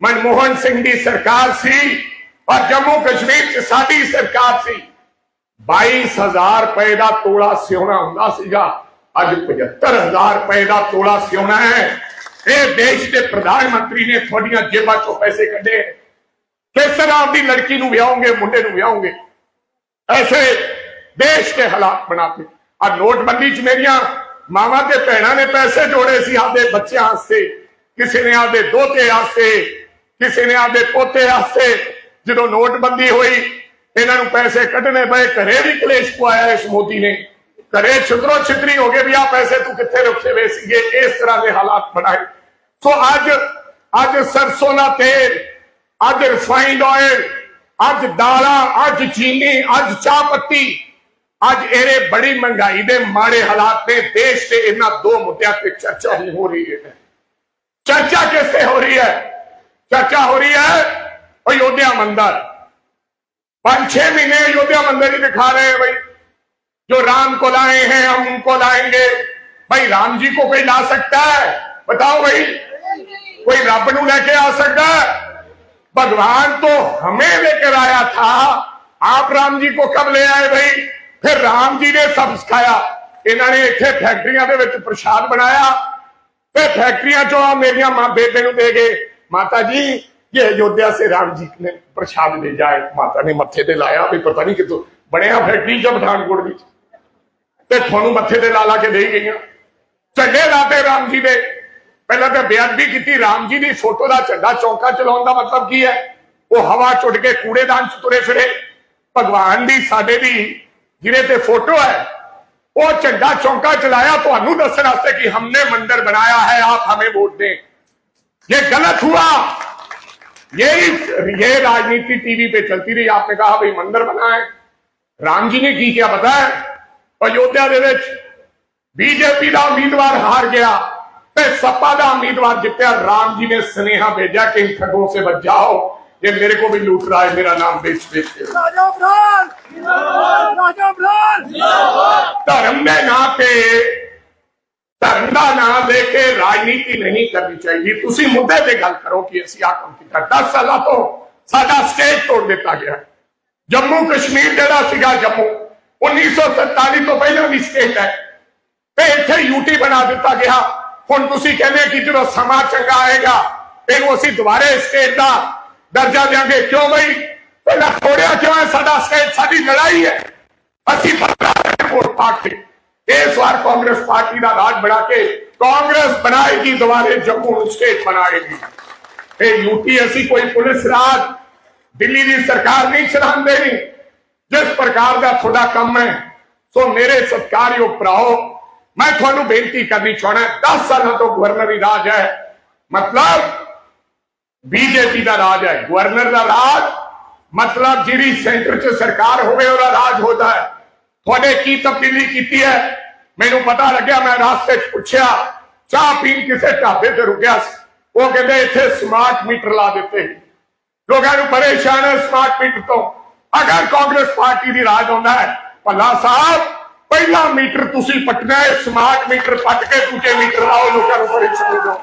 ਮਨਮੋਹਨ ਸਿੰਘ ਦੀ ਸਰਕਾਰ ਸੀ ਔਰ ਜੰਮੂ ਕਸ਼ਮੀਰ 'ਚ ਸਾਡੀ ਸਰਕਾਰ ਸੀ 22000 ਰੁਪਏ ਦਾ ਤੋਲਾ ਸਿਉਣਾ ਹੁੰਦਾ ਸੀਗਾ ਅੱਜ 75000 ਰੁਪਏ ਦਾ ਤੋਲਾ ਸਿਉਣਾ ਹੈ ਇਹ ਦੇਸ਼ ਦੇ ਪ੍ਰਧਾਨ ਮੰਤਰੀ ਨੇ ਤੁਹਾਡੀਆਂ ਜੇਬਾਂ 'ਚੋਂ ਪੈਸੇ ਕੱਢੇ ਕਿਸ ਤਰ੍ਹਾਂ ਆਪਣੀ ਲੜਕੀ ਨੂੰ ਵਿਆਹੋਗੇ ਮੁੰਡੇ ਨੂੰ ਵਿਆਹੋਗੇ ਐਸੇ ਦੇਸ਼ ਦੇ ਹਾਲਾਤ ਬਣਾਤੇ ਆ ਨੋਟਬੰਦੀ 'ਚ ਮੇਰੀਆਂ ਮਾਵਾਂ ਤੇ ਭੈਣਾਂ ਨੇ ਪੈਸੇ ਜੋੜੇ ਸੀ ਆਪਦੇ ਬੱਚਿਆਂ ਵਾਸਤੇ, ਕਿਸੇ ਨੇ ਆਪਦੇ ਦੋਤੇ ਵਾਸਤੇ, ਕਿਸੇ ਨੇ ਆਪਦੇ ਪੋਤੇ ਵਾਸਤੇ। ਜਦੋਂ ਨੋਟਬੰਦੀ ਹੋਈ, ਇਹਨਾਂ ਨੂੰ ਪੈਸੇ ਕੱਢਣੇ ਪਏ, ਘਰੇ ਵੀ ਕਲੇਸ਼ ਪਵਾਇਆ ਇਸ ਮੋਦੀ ਨੇ। ਘਰੇ ਛਿੱਤਰੋ ਛਿੱਤਰੀ ਹੋ ਗਏ ਵੀ ਆ ਪੈਸੇ ਤੂੰ ਕਿੱਥੇ ਰੱਖੇ ਵੇ ਸੀਗੇ, ਇਸ ਤਰ੍ਹਾਂ ਦੇ ਹਾਲਾਤ ਬਣਾਏ। ਸੋ ਅੱਜ ਅੱਜ ਸਰਸੋਂ ਦਾ ਤੇਲ, ਅੱਜ ਰਿਫਾਈਨਡ ਆਇਲ ਅੱਜ ਦਾਲਾਂ, ਅੱਜ ਚੀਨੀ, ਅੱਜ ਚਾਹ ਪੱਤੀ ਅੱਜ ਇਹਨੇ ਬੜੀ ਮਹਿੰਗਾਈ ਦੇ ਮਾੜੇ ਹਾਲਾਤ ਤੇ ਦੇਸ਼ ਦੇ ਇਹਨਾਂ ਦੋ ਮੁੱਦਿਆਂ ਤੇ ਚਰਚਾ ਹੀ ਹੋ ਰਹੀ ਹੈ ਚਰਚਾ ਕਿੱਥੇ ਹੋ ਰਹੀ ਹੈ ਚਰਚਾ ਹੋ ਰਹੀ ਹੈ ਅਯੋਧਿਆ ਮੰਦਰ पांच छह महीने अयोध्या मंदिर ही दिखा रहे हैं भाई जो राम को लाए हैं हम उनको लाएंगे भाई राम जी को कोई ला सकता है बताओ भाई कोई रब न लेके आ सकता है भगवान तो हमें लेकर आया था आप राम जी को कब ले आए भाई ਫਿਰ ਰਾਮ ਜੀ ਨੇ ਸਭ ਸਿਖਾਇਆ ਇਹਨਾਂ ਨੇ ਇੱਥੇ ਫੈਕਟਰੀਆਂ ਦੇ ਵਿੱਚ ਪ੍ਰਸ਼ਾਦ ਬਣਾਇਆ। ਤੇ ਫੈਕਟਰੀਆਂ ਚੋਂ ਆ ਮੇਰੀਆਂ ਮਾਂ ਬੇਬੇ ਨੂੰ ਦੇ ਗਏ। ਮਾਤਾ ਜੀ ਇਹ ਅਯੋਧਿਆ ਸੇ ਰਾਮ ਜੀ ਨੇ ਪ੍ਰਸ਼ਾਦ ਲੈ ਜਾਏ। ਮਾਤਾ ਨੇ ਮੱਥੇ ਤੇ ਲਾਇਆ ਵੀ ਪਤਾ ਨਹੀਂ ਕਿਤੋਂ ਬਣਿਆ ਫੈਕਟਰੀ ਜਾਂ ਪਠਾਨਕੋਟ ਵਿੱਚ। ਤੇ ਤੁਹਾਨੂੰ ਮੱਥੇ ਤੇ ਲਾ ਲਾ ਕੇ ਦੇਈ ਗਈਆਂ। ਝੰਡੇ ਲਾਤੇ ਰਾਮ ਜੀ ਦੇ। ਪਹਿਲਾਂ ਤਾਂ ਬੇਅਦਬੀ ਕੀਤੀ। ਰਾਮ ਜੀ ਦੀ ਫੋਟੋ ਦਾ ਝੰਡਾ ਚੌਂਕਾ ਚਲਾਉਣ ਦਾ ਮਤਲਬ ਕੀ ਹੈ? ਉਹ ਹਵਾ ਚ ਕੇ ਕੂੜੇਦਾਨ ਚ ਤੁਰੇ ਫਿਰੇ। ਭਗਵਾਨ ਦੀ, ਸਾਡੇ ਦੀ ਜਿਹਦੇ ਤੇ ਫੋਟੋ ਹੈ ਉਹ ਝੰਡਾ ਚੌਂਕਾ ਚਲਾਇਆ ਤੁਹਾਨੂੰ ਦੱਸਣ ਵਾਸਤੇ ਕਿ हमने मंदिर बनाया है आप हमें वोट दें ये गलत हुआ यही ये राजनीति टीवी पे चलती रही आपने कहा भाई मंदिर बना है राम जी ने की क्या पता है अयोध्या ਦੇ ਵਿੱਚ ਬੀਜੇਪੀ ਦਾ ਉਮੀਦਵਾਰ ਹਾਰ ਗਿਆ ਤੇ ਸੱਪਾ ਦਾ ਉਮੀਦਵਾਰ ਜਿੱਤਿਆ ਰਾਮ ਜੀ ਨੇ ਸੁਨੇਹਾ ਭੇਜਿਆ ਕਿ इन ठगों से बच जाओ ये मेरे को भी लूट रहा है मेरा नाम बेच बेच के ਰਾਜਾ ਬਰਾਨ ਰਾਜਾ ਬਰਾਨ ਧਰਮ ਦੇ ਨਾਂ ਤੇ ਧਰਮ ਦਾ ਨਾਮ ਲੈ ਕੇ ਰਾਜਨੀਤੀ ਨਹੀਂ ਕਰਨੀ ਚਾਹੀਦੀ ਤੁਸੀਂ ਮੁੱਦੇ ਤੇ ਗੱਲ ਕਰੋ ਕਿ ਅਸੀਂ ਆ ਕੰਮ ਕੀਤਾ 10 ਸਾਲਾਂ ਤੋਂ ਸਾਡਾ ਸਟੇਟ ਤੋੜ ਦਿੱਤਾ ਗਿਆ ਜੰਮੂ ਕਸ਼ਮੀਰ ਜਿਹੜਾ ਸੀਗਾ ਜੰਮੂ 1947 ਤੋਂ ਪਹਿਲਾਂ ਦੀ ਸਟੇਟ ਹੈ ਤੇ ਇੱਥੇ ਯੂਟੀ ਬਣਾ ਦਿੱਤਾ ਗਿਆ ਹੁਣ ਤੁਸੀਂ ਕਹਿੰਦੇ ਕਿ ਜਦੋਂ ਸਮਾਂ ਚੰਗਾ ਆਏਗਾ ਇਹਨੂੰ ਅਸੀਂ ਦੁਬਾਰੇ ਸਟੇਟ ਦਾ ਦਰਜਾ ਦੇਵਾਂਗੇ ਕਿਉਂ ਬਈ? ਪਹਿਲਾਂ ਥੋੜਿਆ ਕਿਉਂ ਹੈ, ਸਾਡਾ ਸਟੇਟ ਸਾਡੀ ਲੜਾਈ ਹੈ। ਅਸੀਂ ਵੋਟ ਪਾ ਕੇ ਇਸ ਵਾਰ ਕਾਂਗਰਸ ਪਾਰਟੀ ਦਾ ਰਾਜ ਬਣਾ ਕੇ ਕਾਂਗਰਸ ਬਣਾਏਗੀ, ਦੁਬਾਰੇ ਜੰਮੂ ਸਟੇਟ ਬਣਾਏਗੀ। ਇਹ ਯੂਟੀ ਅਸੀਂ ਕੋਈ ਪੁਲਿਸ ਰਾਜ, ਦਿੱਲੀ ਦੀ ਸਰਕਾਰ ਨਹੀਂ ਚਲਾਉਂਦੇ ਦੇਣੀ ਜਿਸ ਪ੍ਰਕਾਰ ਦਾ ਤੁਹਾਡਾ ਕੰਮ ਹੈ, ਸੋ ਮੇਰੇ ਸਤਿਕਾਰਯੋਗ ਭਰਾਓ, ਮੈਂ ਤੁਹਾਨੂੰ ਬੇਨਤੀ ਕਰਨੀ ਚਾਹਣਾ 10 ਸਾਲਾਂ ਤੋਂ ਗਵਰਨਰੀ ਰਾਜ ਹੈ। ਮਤਲਬ ਬੀਜੇਪੀ ਦਾ ਰਾਜ ਹੈ, ਗਵਰਨਰ ਦਾ ਰਾਜ, ਮਤਲਬ ਜਿਹੜੀ ਸੈਂਟਰ 'ਚ ਸਰਕਾਰ ਹੋਵੇ, ਉਹਦਾ ਰਾਜ ਹੁੰਦਾ ਹੈ। ਤੁਹਾਡੇ ਕੀ ਤਬਦੀਲੀ ਕੀਤੀ ਹੈ? ਮੈਨੂੰ ਪਤਾ ਲੱਗਿਆ, ਮੈਂ ਰਾਸਤੇ 'ਚ ਪੁੱਛਿਆ, ਚਾਹ ਪੀਣ ਕਿਸੇ ਢਾਬੇ ਤੇ ਰੁਕਿਆ ਉਹ ਕਹਿੰਦੇ, ਇੱਥੇ ਸਮਾਰਟ ਮੀਟਰ ਲਾ ਦਿੱਤੇ। ਲੋਕਾਂ ਨੂੰ ਪਰੇਸ਼ਾਨ ਹੈ ਸਮਾਰਟ ਮੀਟਰ ਤੋਂ। ਅਗਰ ਕਾਂਗਰਸ ਪਾਰਟੀ ਦੀ ਰਾਜ ਹੁੰਦਾ ਹੈ, ਭੱਲਾ ਸਾਹਿਬ, ਪਹਿਲਾ ਮੀਟਰ ਤੁਸੀਂ ਪਟਨਾ ਹੈ ਸਮਾਰਟ ਮੀਟਰ ਪੱਟ ਕੇ ਦੂਜੇ ਮੀਟਰ ਲਾਓ, ਲੋਕਾਂ ਨੂੰ ਪਰੇਸ਼ਾਨ ਕਰੋ।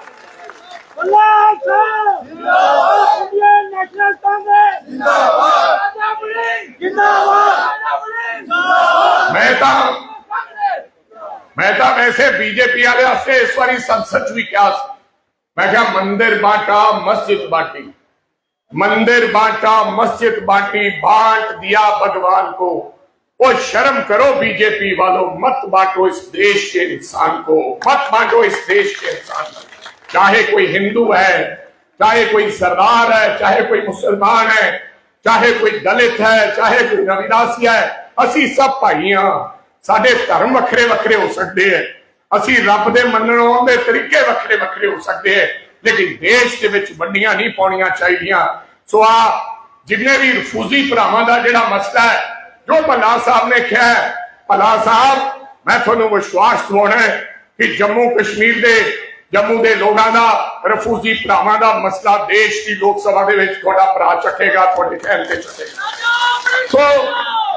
मेहता मेहता, वैसे बीजेपी वाले इस बारी संसद भी क्या? मैं क्या मंदिर बांटा, मस्जिद बांटी? मंदिर बांटा, मस्जिद बांटी, बांट दिया भगवान को। वो शर्म करो बीजेपी वालों, मत बांटो इस देश के इंसान को, मत बांटो इस देश के इंसान को। चाहे कोई हिंदू है चाहे कोई सरदार है चाहे कोई मुसलमान है चाहे कोई दलित है चाहे कोई रविदासी है ਅਸੀਂ ਸਭ ਭਾਈ ਹਾਂ ਸਾਡੇ ਧਰਮ ਵੱਖਰੇ ਵੱਖਰੇ ਹੋ ਸਕਦੇ ਹੈ ਅਸੀਂ ਰੱਬ ਦੇ ਮੰਨਣ ਦੇ ਤਰੀਕੇ ਵੱਖਰੇ ਵੱਖਰੇ ਹੋ ਸਕਦੇ ਹੈ ਲੇਕਿਨ ਦੇਸ਼ ਦੇ ਵਿੱਚ ਵੰਡੀਆਂ ਨਹੀਂ ਪਾਉਣੀਆਂ ਚਾਹੀਦੀਆਂ ਸੋ ਆ ਜਿੰਨੇ ਵੀ ਰਫੂਜ਼ੀ ਭਰਾਵਾਂ ਦਾ ਜਿਹੜਾ ਮਸਲਾ ਹੈ ਜੋ ਭੱਲਾ ਸਾਹਿਬ ਨੇ ਕਿਹਾ ਹੈ ਭੱਲਾ ਸਾਹਿਬ ਮੈਂ ਤੁਹਾਨੂੰ ਵਿਸ਼ਵਾਸ ਦਿਵਾਉਣਾ ਹੈ ਕਿ ਜੰਮੂ ਕਸ਼ਮੀਰ ਦੇ ਜੰਮੂ ਦੇ ਲੋਕਾਂ ਦਾ, ਰਫੂਜ਼ੀ ਭਰਾਵਾਂ ਦਾ ਮਸਲਾ ਦੇਸ਼ ਦੀ ਲੋਕ ਸਭਾ ਦੇ ਵਿੱਚ ਤੁਹਾਡਾ ਭਰਾ ਚੱਕੇਗਾ, ਤੁਹਾਡੇ ਕਹਿਣ ਤੇ ਚੱਕੇਗਾ। ਸੋ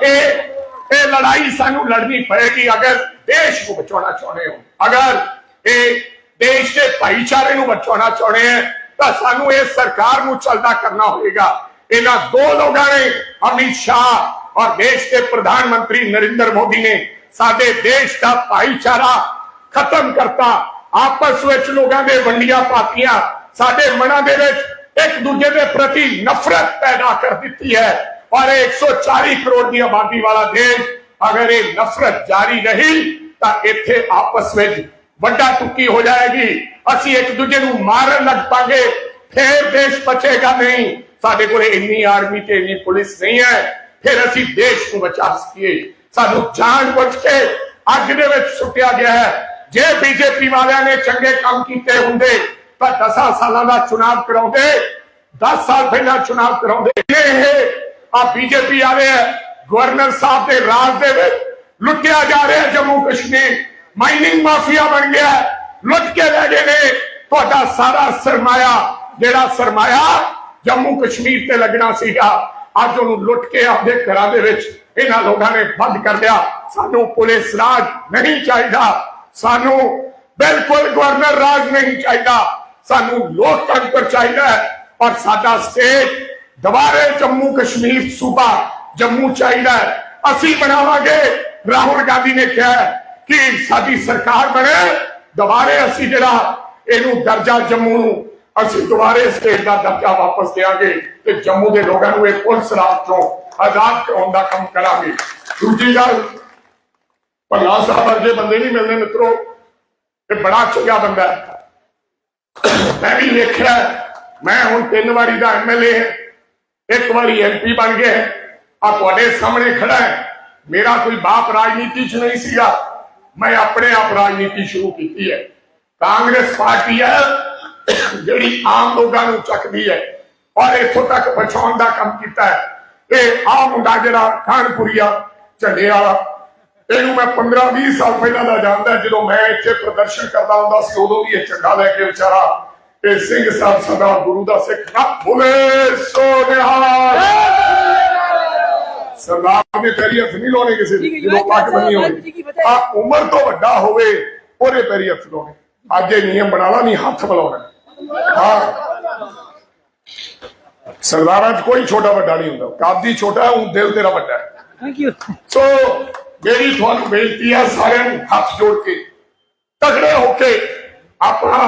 ਇਹ ਇਹ ਲੜਾਈ ਸਾਨੂੰ ਲੜਨੀ ਪਏਗੀ ਅਗਰ ਦੇਸ਼ ਨੂੰ ਬਚਾਉਣਾ ਚਾਹੁੰਦੇ ਹੋ। ਅਗਰ ਇਹ ਦੇਸ਼ ਦੇ ਭਾਈਚਾਰੇ ਨੂੰ ਬਚਾਉਣਾ ਚਾਹੁੰਦੇ ਹੈ, ਤਾਂ ਸਾਨੂੰ ਇਹ ਸਰਕਾਰ ਨੂੰ ਚਲਦਾ ਕਰਨਾ ਹੋਵੇਗਾ ਇਹਨਾਂ ਦੋ ਲੋਕਾਂ ਨੇ ਅਮਿਤ ਸ਼ਾਹ ਔਰ ਦੇਸ਼ ਦੇ ਪ੍ਰਧਾਨ ਮੰਤਰੀ ਨਰਿੰਦਰ ਮੋਦੀ ਨੇ ਸਾਡੇ ਦੇਸ਼ ਦਾ ਭਾਈਚਾਰਾ ਖਤਮ ਕਰਤਾ। ਆਪਸ ਵਿੱਚ ਲੋਕਾਂ ਦੇ ਵੰਡੀਆਂ ਪਾਤੀਆਂ, ਸਾਡੇ ਮਨਾਂ ਦੇ ਵਿੱਚ ਇੱਕ ਦੂਜੇ ਦੇ ਪ੍ਰਤੀ ਨਫ਼ਰਤ ਪੈਦਾ ਕਰ ਦਿੱਤੀ ਹੈ। ਔਰ 140 ਕਰੋੜ ਦੀ ਆਬਾਦੀ ਵਾਲਾ ਦੇਸ਼ ਅਗਰ ਇਹ ਨਫ਼ਰਤ ਜਾਰੀ ਰਹੀ, ਤਾਂ ਇੱਥੇ ਆਪਸ ਵਿੱਚ ਵੱਡਾ ਟੁੱਕੀ ਹੋ ਜਾਏਗੀ। ਅਸੀਂ ਇੱਕ ਦੂਜੇ ਨੂੰ ਮਾਰਨ ਲੱਗ ਪਾਂਗੇ। ਫੇਰ ਦੇਸ਼ ਬਚੇਗਾ ਨਹੀਂ। ਸਾਡੇ ਕੋਲ ਇੰਨੀ ਆਰਮੀ ਤੇ ਇੰਨੀ ਪੁਲਿਸ ਨਹੀਂ ਹੈ। ਫਿਰ ਅਸੀਂ ਦੇਸ਼ ਨੂੰ ਬਚਾ ਸਕੀਏ। ਸਾਨੂੰ ਜਾਣ ਬੁੱਝ ਕੇ ਅੱਗ ਦੇ ਵਿੱਚ ਸੁੱਟਿਆ ਗਿਆ ਹੈ। ਜੇ ਬੀਜੇਪੀ ਵਾਲਿਆਂ ਨੇ ਚੰਗੇ ਕੰਮ ਕੀਤੇ ਹੁੰਦੇ, ਤਾਂ 10 ਸਾਲਾਂ ਦਾ ਚੁਣਾਵ ਕਰਾਉਂਦੇ 10 ਸਾਲ ਪਹਿਲਾਂ ਚੁਣਾਵ ਕਰਾਉਂਦੇ। ਇਹ ਆ ਬੀਜੇਪੀ ਵਾਲੇ ਗਵਰਨਰ ਸਾਹਿਬ ਦੇ ਰਾਜ ਦੇ ਵਿੱਚ ਲੁੱਟਿਆ ਜਾ ਰਿਹਾ ਜੰਮੂ ਕਸ਼ਮੀਰ ਮਾਈਨਿੰਗ ਮਾਫੀਆ ਬਣ ਗਿਆ ਲੁੱਟ ਕੇ ਲੈ ਗਏ ਨੇ। ਤੁਹਾਡਾ ਸਾਰਾ ਸਰਮਾਇਆ, ਜਿਹੜਾ ਸਰਮਾਇਆ ਜੰਮੂ ਕਸ਼ਮੀਰ ਤੇ ਲੱਗਣਾ ਸੀਗਾ, ਅੱਜ ਉਹਨੂੰ ਲੁੱਟ ਕੇ ਆਪਦੇ ਘਰਾਂ ਦੇ ਵਿੱਚ ਇਹਨਾਂ ਲੋਕਾਂ ਨੇ ਬੰਦ ਕਰ ਲਿਆ। ਸਾਨੂੰ ਪੁਲਿਸ ਰਾਜ ਨਹੀਂ ਚਾਹੀਦਾ। ਸਾਨੂੰ ਬਿਲਕੁਲ ਗਵਰਨਰ ਰਾਜ ਨਹੀਂ ਚਾਹੀਦਾ। ਸਾਨੂੰ ਲੋਕਤੰਤਰ ਚਾਹੀਦਾ ਹੈ ਔਰ ਸਾਡਾ ਸਟੇਟ ਦੁਬਾਰੇ ਜੰਮੂ ਕਸ਼ਮੀਰ ਸੂਬਾ ਜੰਮੂ ਚਾਹੀਦਾ ਅਸੀਂ ਬਣਾਵਾਂਗੇ, ਰਾਹੁਲ ਗਾਂਧੀ ਨੇ ਕਿਹਾ ਕਿ ਸਾਡੀ ਸਰਕਾਰ ਬਣੇ, ਦੁਬਾਰੇ ਅਸੀਂ ਜਿਹੜਾ ਇਹਨੂੰ ਦਰਜਾ ਜੰਮੂ ਨੂੰ ਅਸੀਂ ਦੁਬਾਰੇ ਸਟੇਟ ਦਾ ਦਰਜਾ ਵਾਪਸ ਦੇਵਾਂਗੇ ਤੇ ਜੰਮੂ ਦੇ ਲੋਕਾਂ ਨੂੰ ਇਹ ਪੁਲਿਸ ਰਾਜ ਤੋਂ ਆਜ਼ਾਦ ਕਰਾਉਣ ਦਾ ਕੰਮ ਕਰਾਂਗੇ। ਦੂਜੀ ਗੱਲ ਭੱਲਾ ਸਾਹਿਬ ਵਰਗੇ ਬੰਦੇ ਨਹੀਂ ਮਿਲਦੇ ਮਿੱਤਰੋ। ਇਹ ਬੜਾ ਚੰਗਾ ਬੰਦਾ ਹੈ। ਮੈਂ ਵੀ ਵੇਖਿਆ ਮੈਂ ਹੁਣ ਤਿੰਨ ਵਾਰੀ ਦਾ ਐਮਐਲਏ ਇੱਕ ਵਾਰੀ ਐਮਪੀ ਬਣ ਗਿਆ ਆ ਤੁਹਾਡੇ ਸਾਹਮਣੇ ਖੜਾ ਹੈ। ਮੇਰਾ ਕੋਈ ਬਾਪ ਰਾਜਨੀਤੀ 'ਚ ਨਹੀਂ ਸੀਗਾ। ਮੈਂ ਆਪਣੇ ਆਪ ਰਾਜਨੀਤੀ ਸ਼ੁਰੂ ਕੀਤੀ ਹੈ। ਕਾਂਗਰਸ ਪਾਰਟੀ ਹੈ, ਜਿਹੜੀ ਆਮ ਲੋਕਾਂ ਨੂੰ ਚੱਕਦੀ ਹੈ ਔਰ ਇੱਥੋਂ ਤੱਕ ਪਹੁੰਚਾਉਣ ਦਾ ਕੰਮ ਕੀਤਾ ਹੈ। ਇਹ ਆ ਮੁੰਡਾ ਜਿਹੜਾ ਖਾਨਪੁਰੀਆ, ਝੰਡੇ ਵਾਲਾ ਇਹਨੂੰ ਮੈਂ 15 20 ਸਾਲ ਪਹਿਲਾਂ ਦਾ ਜਾਣਦਾ ਜਦੋਂ ਮੈਂ ਇੱਥੇ ਪ੍ਰਦਰਸ਼ਨ ਕਰਦਾ ਹੁੰਦਾ ਸੀ ਉਦੋਂ ਵੀ ਇਹ ਝੰਡਾ ਲੈ ਕੇ ਵਿਚਾਰਾ ਇਹ ਸਿੰਘ ਸਾਹਿਬ ਸਦਾ ਗੁਰੂ ਦਾ ਸਿੱਖ ਨਾ ਭੁਲੇ ਸੋ ਨਿਹਾਲ ਸਰਦਾਰ ਨੇ ਹੱਥ ਨਹੀਂ ਲਾਉਣੇ ਕਿਸੇ ਦੇ ਜਦੋਂ ਪੱਗ ਬੰਨੀ ਹੋਵੇ। ਆ ਉਮਰ ਤੋਂ ਵੱਡਾ ਹੋਵੇ ਉਹਦੇ ਪੈਰੀ ਹੱਥ ਲਾਉਣੇ। ਅੱਜ ਇਹ ਨਿਯਮ ਬਣਾ ਲਾ ਨਹੀਂ ਹੱਥ ਮਿਲਾਉਣਾ। ਹਾਂ। ਸਰਦਾਰਾਂ 'ਚ ਕੋਈ ਛੋਟਾ ਵੱਡਾ ਨਹੀਂ ਹੁੰਦਾ। ਕਾਦੀ ਛੋਟਾ ਹੈ ਉਹ ਦਿਲ ਤੇਰਾ ਵੱਡਾ ਹੈ। ਥੈਂਕ ਯੂ ਸੋ ਮੇਰੀ ਤੁਹਾਨੂੰ ਬੇਨਤੀ ਆ ਸਾਰਿਆਂ ਨੂੰ ਹੱਥ ਜੋੜ ਕੇ ਤਗੜੇ ਹੋ ਕੇ ਆਪਣਾ,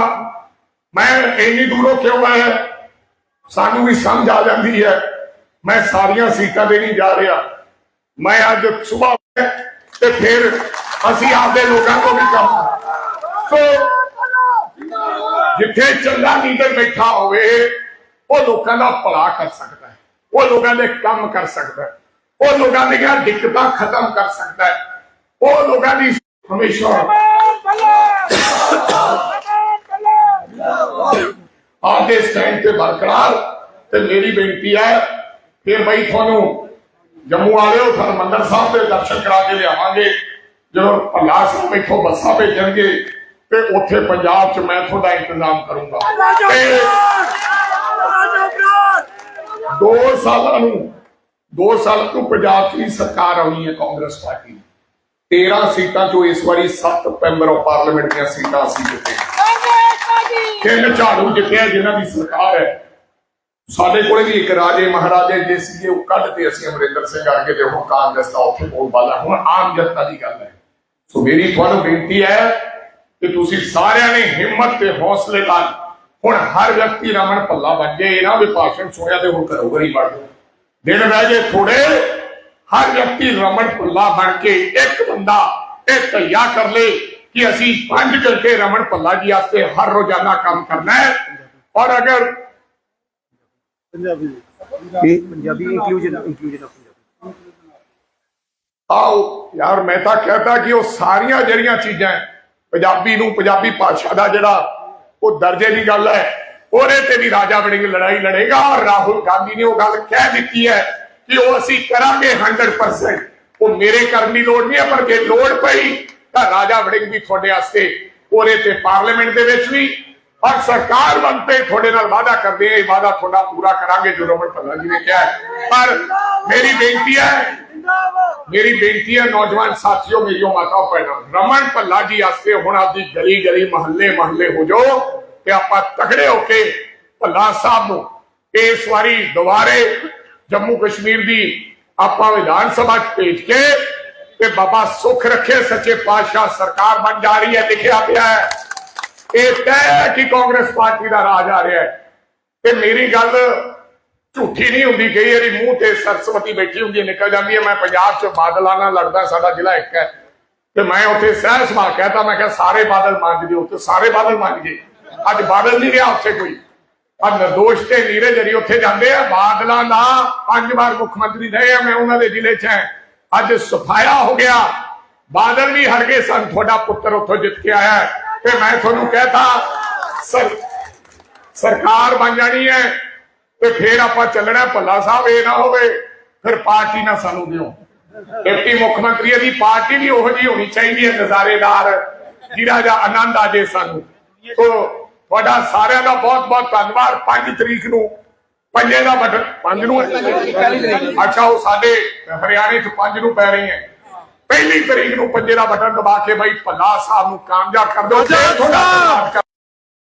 ਮੈਂ ਇੰਨੀ ਦੂਰੋਂ ਕਿਉਂ ਆਇਆ ਸਾਨੂੰ ਵੀ ਸਮਝ ਆ ਜਾਂਦੀ ਹੈ। ਮੈਂ ਸਾਰੀਆਂ ਸੀਟਾਂ ਤੇ ਨਹੀਂ ਜਾ ਰਿਹਾ। ਮੈਂ ਅੱਜ ਸਵੇਰ ਤੇ ਫਿਰ ਅਸੀਂ ਆਪਦੇ ਲੋਕਾਂ ਤੋਂ ਵੀ ਕੰਮ ਸੋ, ਜਿੱਥੇ ਚੰਗਾ ਲੀਡਰ ਬੈਠਾ ਹੋਵੇ, ਉਹ ਲੋਕਾਂ ਦਾ ਭਲਾ ਕਰ ਸਕਦਾ ਹੈ। ਉਹ ਲੋਕਾਂ ਦੇ ਕੰਮ ਕਰ ਸਕਦਾ ਹੈ। ਉਹ ਲੋਕਾਂ ਦੀਆਂ ਦਿੱਕਤਾਂ ਖਤਮ ਕਰ ਸਕਦਾ ਹੈ। ਉਹ ਲੋਕਾਂ ਦੀ ਹਮੇਸ਼ਾ ਆਪਦੇ ਸਟੈਂਡ ਤੇ ਬਰਕਰਾਰ ਤੇ ਮੇਰੀ ਬੇਨਤੀ ਹੈ ਫਿਰ ਬਈ ਤੁਹਾਨੂੰ ਜੰਮੂ ਵਾਲਿਓ ਤੁਹਾਨੂੰ ਮੰਦਰ ਸਾਹਿਬ ਦੇ ਦਰਸ਼ਨ ਕਰਾ ਕੇ ਲਿਆਵਾਂਗੇ। ਜਦੋਂ ਭੱਲਾ ਸਾਹਿਬ ਇੱਥੋਂ ਬੱਸਾਂ ਭੇਜਣਗੇ ਤੇ ਉੱਥੇ ਪੰਜਾਬ 'ਚ ਮੈਂ ਤੁਹਾਡਾ ਇੰਤਜ਼ਾਮ ਕਰੂੰਗਾ। ਦੋ ਸਾਲਾਂ ਨੂੰ ਦੋ ਸਾਲ ਤੋਂ ਪੰਜਾਬ 'ਚ ਵੀ ਸਰਕਾਰ ਆਉਣੀ ਹੈ ਕਾਂਗਰਸ ਪਾਰਟੀ ਦੀ। 13 ਸੀਟਾਂ ਚੋਂ ਇਸ ਵਾਰੀ 7 ਮੈਂਬਰ ਆਫ ਪਾਰਲੀਮੈਂਟ ਦੀਆਂ ਸੀਟਾਂ ਅਸੀਂ ਜਿੱਤੇ। ਤਿੰਨ ਝਾੜੂ ਜਿੱਤਿਆ ਜਿਨ੍ਹਾਂ ਦੀ ਸਰਕਾਰ ਹੈ। ਸਾਡੇ ਕੋਲੇ ਵੀ ਇੱਕ ਰਾਜੇ ਮਹਾਰਾਜੇ ਜੇ ਸੀਗੇ, ਉਹ ਕੱਢ ਤੇ ਅਸੀਂ ਅਮਰਿੰਦਰ ਸਿੰਘ ਅੱਗੇ ਤੇ ਹੁਣ ਕਾਂਗਰਸ ਦਾ ਉੱਥੇ ਬੋਲ ਬਾਲਾ। ਹੁਣ ਆਮ ਜਨਤਾ ਦੀ ਗੱਲ ਹੈ। ਸੋ ਮੇਰੀ ਤੁਹਾਨੂੰ ਬੇਨਤੀ ਹੈ ਕਿ ਤੁਸੀਂ ਸਾਰਿਆਂ ਨੇ ਹਿੰਮਤ ਤੇ ਹੌਸਲੇ ਨਾਲ ਹੁਣ ਹਰ ਵਿਅਕਤੀ ਰਮਨ ਭੱਲਾ ਬਣ ਜੇ ਇਹਨਾਂ ਵੀ ਭਾਸ਼ਣ ਸੁਣਿਆ ਤੇ ਹੁਣ ਘਰੋਂ ਘਰੀ ਵੜ ਜਾਓ। ਦਿਨ ਰਹਿ ਜੇ ਥੋੜੇ ਹਰ ਵਿਅਕਤੀ ਰਮਨ ਭੱਲਾ ਬਣ ਕੇ ਇੱਕ ਬੰਦਾ ਇਹ ਤૈਯਾ ਕਰ ਲੇ ਕਿ ਅਸੀਂ 5 ਘੰਟੇ ਰਮਨ ਭੱਲਾ ਜੀ ਵਾਸਤੇ ਹਰ ਰੋਜ਼ਾਨਾ ਕੰਮ ਕਰਨਾ ਹੈ। ਔਰ ਅਗਰ ਪੰਜਾਬੀ। ਆਫ ਆਓ ਯਾਰ ਮੈਂ ਤਾਂ ਕਹਤਾ ਕਿ ਉਹ ਸਾਰੀਆਂ ਜਿਹੜੀਆਂ ਚੀਜ਼ਾਂ ਪੰਜਾਬੀ ਨੂੰ ਪੰਜਾਬੀ ਭਾਸ਼ਾ ਦਾ ਜਿਹੜਾ ਉਹ ਦਰਜੇ ਦੀ ਗੱਲ ਹੈ। ਉਹਦੇ ਤੇ ਵੀ ਰਾਜਾ ਵੜਿੰਗ ਲੜਾਈ ਲੜੇਗਾ। ਔਰ ਰਾਹੁਲ ਗਾਂਧੀ ਨੇ ਉਹ ਗੱਲ ਕਹਿ ਦਿੱਤੀ ਹੈ ਕਿ ਉਹ ਅਸੀਂ ਕਰਾਂਗੇ 100% ਉਹ ਮੇਰੇ ਕਰਨ ਦੀ ਲੋੜ ਨਹੀਂ ਹੈ ਪਰ ਜੇ ਲੋੜ ਪਈ ਤਾਂ ਰਾਜਾ ਵੜਿੰਗ ਵੀ ਤੁਹਾਡੇ ਵਾਸਤੇ, ਉਹਦੇ ਤੇ ਪਾਰਲੀਮੈਂਟ ਦੇ ਵਿੱਚ ਵੀ। ਔਰ ਸਰਕਾਰ ਬਣਤੇ ਤੁਹਾਡੇ ਨਾਲ ਵਾਅਦਾ ਕਰਦੇ ਹਾਂ, ਇਹ ਵਾਅਦਾ ਤੁਹਾਡਾ ਪੂਰਾ ਕਰਾਂਗੇ, ਜੋ ਰਮਨ ਭੱਲਾ ਜੀ ਨੇ ਕਿਹਾ ਪਰ ਮੇਰੀ ਬੇਨਤੀ ਹੈ, ਮੇਰੀ ਬੇਨਤੀ ਹੈ, ਨੌਜਵਾਨ ਸਾਥੀਓ, ਮੇਰੀਓ ਮਾਤਾ ਭੈਣਾਂ, ਰਮਨ ਭੱਲਾ ਜੀ ਵਾਸਤੇ ਹੁਣ ਆਪਦੀ ਗਲੀ ਗਲੀ ਮਹੱਲੇ ਮਹੱਲੇ ਹੋ ਜਾਓ। ਤੇ ਆਪਾਂ ਤਕੜੇ ਹੋ ਕੇ ਭੱਲਾ ਸਾਹਿਬ ਨੂੰ ਇਸ ਵਾਰੀ ਦੁਬਾਰੇ ਜੰਮੂ ਕਸ਼ਮੀਰ ਦੀ ਆਪਾਂ ਵਿਧਾਨ ਸਭਾ ਚ ਭੇਜ ਕੇ ਤੇ ਬਾਬਾ ਸੁਖ ਰੱਖੇ ਸੱਚੇ ਪਾਤਸ਼ਾਹ ਸਰਕਾਰ ਬਣ ਜਾ ਰਹੀ ਹੈ ਲਿਖਿਆ ਪਿਆ ਹੈ। ਇਹ ਤੈਅ ਹੈ ਕਿ ਕਾਂਗਰਸ ਪਾਰਟੀ ਦਾ ਰਾਜ ਆ ਰਿਹਾ ਹੈ। ਤੇ ਮੇਰੀ ਗੱਲ ਝੂਠੀ ਨਹੀਂ ਹੁੰਦੀ ਕਈ ਵਾਰੀ ਮੂੰਹ ਤੇ ਸਰਸਵਤੀ ਬੈਠੀ ਹੁੰਦੀ ਹੈ, ਨਿਕਲ ਜਾਂਦੀ ਹੈ। ਮੈਂ ਪੰਜਾਬ 'ਚ ਬਾਦਲਾਂ ਨਾਲ ਲੜਦਾ ਸਾਡਾ ਜ਼ਿਲ੍ਹਾ ਇੱਕ ਹੈ। ਤੇ ਮੈਂ ਉੱਥੇ ਸਹਿ ਸਭਾ ਕਹਿਤਾ ਮੈਂ ਕਿਹਾ ਸਾਰੇ ਬਾਦਲ ਮੰਨ ਗਏ ਉੱਥੇ ਸਾਰੇ ਬਾਦਲ ਮੰਨ ਗਏ। ਅੱਜ ਬਾਦਲ ਨਹੀਂ ਰਿਹਾ ਉੱਥੇ ਕੋਈ। ਆ ਨਿਰਦੋਸ਼ ਤੇ ਨੀਰਜ ਜਿਹੜੀ ਉੱਥੇ ਜਾਂਦੇ ਆ, ਬਾਦਲਾਂ ਦਾ ਪੰਜ ਵਾਰ ਮੁੱਖ ਮੰਤਰੀ ਰਹੇ ਆ, ਮੈਂ ਉਹਨਾਂ ਦੇ ਜ਼ਿਲ੍ਹੇ 'ਚ ਹਾਂ। ਅੱਜ ਸਫਾਇਆ ਹੋ ਗਿਆ। ਬਾਦਲ ਵੀ ਹਟ ਗਏ ਸਨ, ਤੁਹਾਡਾ ਪੁੱਤਰ ਉੱਥੋਂ ਜਿੱਤ ਕੇ ਆਇਆ ਤੇ ਮੈਂ ਤੁਹਾਨੂੰ ਕਹਿਤਾ, ਸਰ, ਸਰਕਾਰ ਬਣ ਜਾਣੀ ਹੈ ਤੇ ਫੇਰ ਆਪਾਂ ਚੱਲਣਾ ਭੱਲਾ ਸਾਹਿਬ ਇਹ ਨਾ ਹੋਵੇ, ਫਿਰ ਪਾਰਟੀ ਨਾ ਸਾਨੂੰ ਦਿਓ। ਡਿਪਟੀ ਮੁੱਖ ਮੰਤਰੀ ਦੀ ਪਾਰਟੀ ਵੀ ਉਹੋ ਜਿਹੀ ਹੋਣੀ ਚਾਹੀਦੀ ਹੈ, ਨਜ਼ਾਰੇਦਾਰ, ਜਿਹੜਾ ਜਾਂ ਆਨੰਦ ਆ ਜੇ ਸਾਨੂੰ। ਸੋ ਤੁਹਾਡਾ ਸਾਰਿਆਂ ਦਾ ਬਹੁਤ ਬਹੁਤ ਧੰਨਵਾਦ। 5 ਤਰੀਕ ਨੂੰ ਪੰਜੇ ਦਾ ਬਟਨ ਪੰਜ ਨੂੰ? ਅੱਛਾ ਉਹ ਸਾਡੇ ਹਰਿਆਣੇ ਚ ਪੰਜ ਨੂੰ ਪੈ ਰਹੀ ਹੈ ਪਹਿਲੀ ਤਰੀਕ ਨੂੰ ਪੰਜੇ ਦਾ ਬਟਨ ਦਬਾ ਕੇ ਬਈ ਭੱਲਾ ਸਾਹਿਬ ਨੂੰ ਕਾਮਯਾਬ ਕਰ ਦਿਓ। ਤੁਹਾਡਾ